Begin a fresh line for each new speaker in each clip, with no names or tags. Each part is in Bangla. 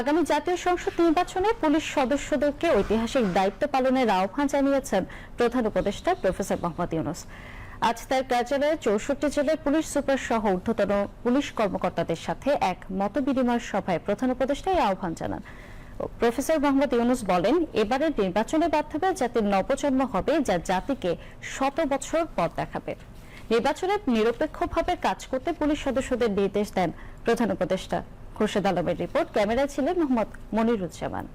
আগামী জাতীয় সংসদ নির্বাচনে পুলিশ সদস্যদেরকে ঐতিহাসিক দায়িত্ব পালনের আহ্বান জানিয়েছেন প্রধান উপদেষ্টা প্রফেসর মোহাম্মদ ইউনুস। আজ তার কার্যালয়ে চৌষট্টি জেলার পুলিশ সুপার সহ ঊর্ধ্বতন পুলিশ কর্মকর্তাদের সাথে এক মতবিনিময় সভায় প্রধান উপদেষ্টা এই আহ্বান জানান। প্রফেসর মোহাম্মদ ইউনুস বলেন, এবারের নির্বাচনের মাধ্যমে জাতির নবজন্ম হবে যা জাতিকে শত বছর পথ দেখাবে। নির্বাচনে নিরপেক্ষভাবে কাজ করতে পুলিশ সদস্যদের নির্দেশ দেন প্রধান উপদেষ্টা। খুরশেদ আলমের রিপোর্ট। ক্যামেরায় ছিলেন মোহাম্মদ মনিরুজ্জামান।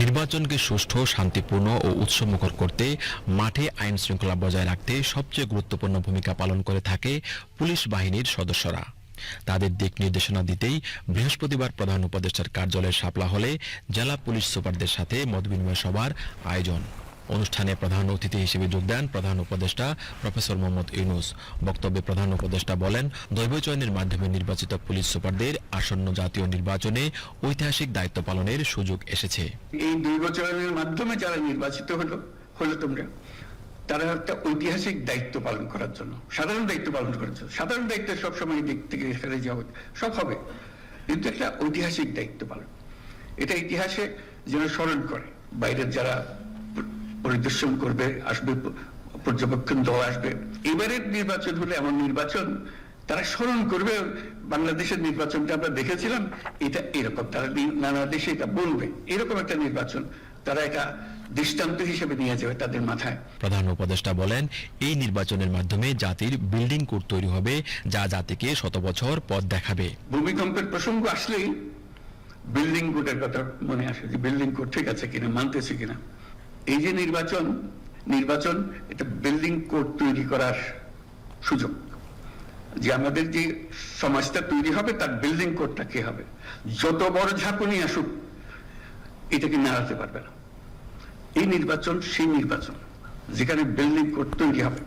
নির্বাচনকে সুষ্ঠু, শান্তিপূর্ণ ও উৎসমুখর করতে মাঠে আইন শৃঙ্খলা বজায় রাখতে সবচেয়ে গুরুত্বপূর্ণ ভূমিকা পালন করে থাকে পুলিশ বাহিনীর সদস্যরা। তাদের দিক নির্দেশনা দিতেই বৃহস্পতিবার প্রধান উপদেষ্টার কার্যালয়ের সাপলা হলে জেলা পুলিশ সুপারদের সাথে মতবিনিময় সভার আয়োজন। অনুষ্ঠানে প্রধান অতিথি হিসেবে যোগ দেন প্রধান উপদেষ্টা প্রফেসর মোহাম্মদ ইউনুস। বক্তব্যে প্রধান উপদেষ্টা বলেন, দৈব চয়নের মাধ্যমে নির্বাচিত পুলিশ সুপারদের আসন্ন জাতীয় নির্বাচনে ঐতিহাসিক দায়িত্ব পালনের সুযোগ এসেছে।
এই দুই বছরের মাধ্যমে যারা নির্বাচিত হলো হলো তোমরা। তারা একটা ঐতিহাসিক দায়িত্ব পালন করার জন্য, সাধারণ দায়িত্ব পালন করার জন্য। সাধারণ দায়িত্ব সবসময় দিক থেকে ফেলে যাওয়া, সব হবে। কিন্তু একটা ঐতিহাসিক দায়িত্ব পালন। এটা ইতিহাসে যেন স্মরণ করে, বাইরের যারা পরিদর্শন করবে আসবে পর্যবেক্ষণ দল আসবে। এবারের নির্বাচন হলে এমন নির্বাচন তারা স্মরণ করবে বাংলাদেশের নির্বাচনটা আমরা দেখেছিলাম এটা এরকম তারা নানা দেশে এটা বলবে এরকম একটা নির্বাচন তারা এটা দৃষ্টান্ত হিসেবে নিয়ে যাবে তাদের মাথায়।
প্রধান উপদেষ্টা বলেন এই নির্বাচনের মাধ্যমে জাতির বিল্ডিং কোড তৈরি হবে যা জাতিকে শত বছর পথ দেখাবে।
ভূমিকম্পের প্রসঙ্গ আসলেই বিল্ডিং কোডের কথা মনে আসে যে বিল্ডিং কোড ঠিক আছে কিনা মানতেছে কিনা। এই যে নির্বাচন নির্বাচন, এটা বিল্ডিং কোড তৈরি করার সুযোগ। যে আমাদের যে সমাজটা তৈরি হবে, তার বিল্ডিং কোডটা কি হবে? যত বড় ঝাঁকুনি আসুক, এটাকে নাড়াতে পারবে না। এই নির্বাচন, সেই নির্বাচন, যেখানে বিল্ডিং কোড তৈরি হবে।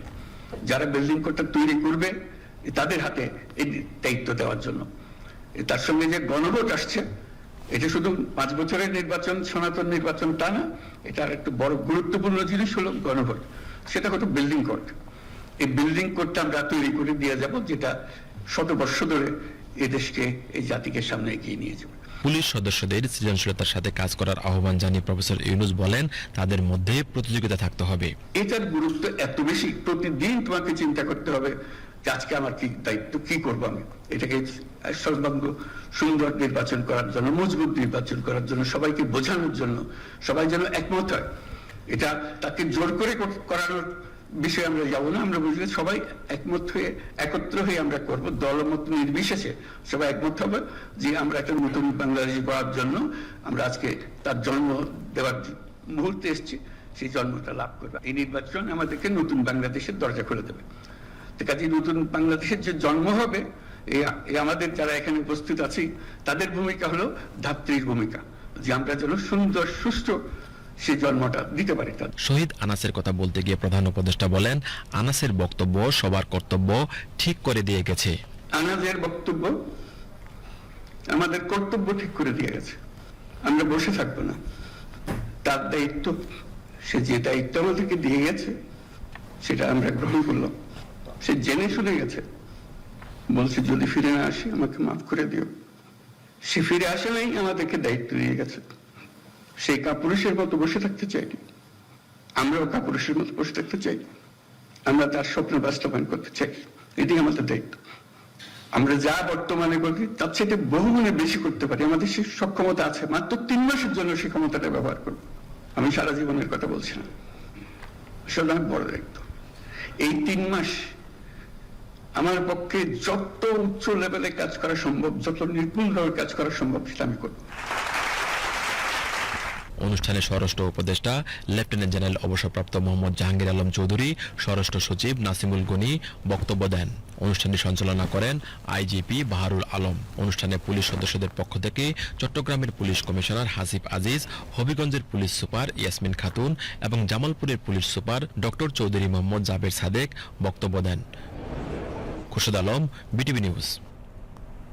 যারা বিল্ডিং কোডটা তৈরি করবে, তাদের হাতে এই দায়িত্ব দেওয়ার জন্য। তার সঙ্গে যে গণভোট আসছে এটা শুধু পাঁচ বছরের নির্বাচন, সনাতন নির্বাচন তা না, এটা একটু বড় গুরুত্বপূর্ণ জিনিস হলো গণভোট। সেটা হতো বিল্ডিং কোড এই বিল্ডিং কোডটা আমরা তৈরি করে দিয়ে যাব, যেটা শত বর্ষ ধরে এদেশকে, এই জাতিকে সামনে এগিয়ে নিয়ে যাবে।
পুলিশ সদস্যদের সৃজনশীলতার সাথে কাজ করার আহ্বান জানিয়ে প্রফেসর ইউনুস বলেন, তাদের মধ্যে প্রতিযোগিতা থাকতে হবে।
এটার গুরুত্ব এত বেশি, প্রতিদিন তোমাকে চিন্তা করতে হবে আজকে আমার কি দায়িত্ব, কি করব আমি? এটাকে সর্বাঙ্গ সুন্দর নির্বাচন করার জন্য, মজবুত নির্বাচন করার জন্য, সবাইকে বোঝানোর জন্য, সবাই যেন একমত হয়। এটা তাকে জোর করে, করানোর বিষয়ে আমরা যাব না, আমরা বুঝলে সবাই একমত হয়ে, একত্র হয়ে আমরা করব, দলমত নির্বিশেষে সবাই একমত হবে যে আমরা একটা নতুন বাংলাদেশ করার জন্য আমরা আজকে তার জন্ম দেওয়ার মুহূর্তে এসেছি, সেই জন্মটা লাভ করবে। এই নির্বাচন আমাদেরকে নতুন বাংলাদেশের দরজা খুলে দেবে। কাজে নতুন বাংলাদেশের যে জন্ম হবে এই আমাদের যারা এখানে উপস্থিত আছি, তাদের ভূমিকা হলো ধাত্রীর ভূমিকা, যে আমরা যেন সুন্দর, সুষ্ঠু সেই জন্মটা দিতে পারি তাদের।
শহীদ আনাসের কথা বলতে গিয়ে প্রধান উপদেষ্টা বলেন আনাসের বক্তব্য সবার কর্তব্য ঠিক করে দিয়ে গেছে।
আনাজের বক্তব্য আমাদের কর্তব্য ঠিক করে দিয়ে গেছে। আমরা বসে থাকব না। তার দায়িত্ব সে যে দায়িত্ব আমাদেরকে দিয়ে গেছে সেটা আমরা গ্রহণ করলাম। সে জেনে শুনে গেছে। বলছে যদি ফিরে না আসি আমাকে মাফ করে দিও। সে ফিরে আসে নাই আমাদেরকে দায়িত্ব দিয়ে গেছে। সেই কাপুরুষের মতো বসে থাকতে চাইনি আমরাও কাপুরুষের মতো বসে থাকতে চাই আমরা তার স্বপ্ন বাস্তবায়ন করতে চাই এটি আমাদের দায়িত্ব। আমরা যা বর্তমানে করি, তার থেকে বহু গুণে বেশি করতে পারি। আমাদের সে সক্ষমতা আছে। মাত্র তিন মাসের জন্য সেই ক্ষমতাটা ব্যবহার করব। আমি সারা জীবনের কথা বলছি না। আসলে অনেক বড় দায়িত্ব। এই তিন মাস আমার পক্ষে যত উচ্চ লেভেলে কাজ করা সম্ভব, যত নির্ভুলভাবে কাজ করা সম্ভব, সেটা আমি করব।
অনুষ্ঠানে স্বরাষ্ট্র উপদেষ্টা, লেফটেন্যান্ট জেনারেল অবসরপ্রাপ্ত মোহাম্মদ জাহাঙ্গীর আলম চৌধুরী, স্বরাষ্ট্র সচিব নাসিমুল গনি বক্তব্য দেন। অনুষ্ঠানটি সঞ্চালনা করেন আইজিপি বাহারুল আলম। অনুষ্ঠানে পুলিশ সদস্যদের পক্ষ থেকে চট্টগ্রামের পুলিশ কমিশনার হাসিফ আজিজ, হবিগঞ্জের পুলিশ সুপার ইয়াসমিন খাতুন এবং জামালপুরের police super doctor Chowdhury Mohammad Jaber Sadek বক্তব্য দেন। Khurshed Alam, BTV news.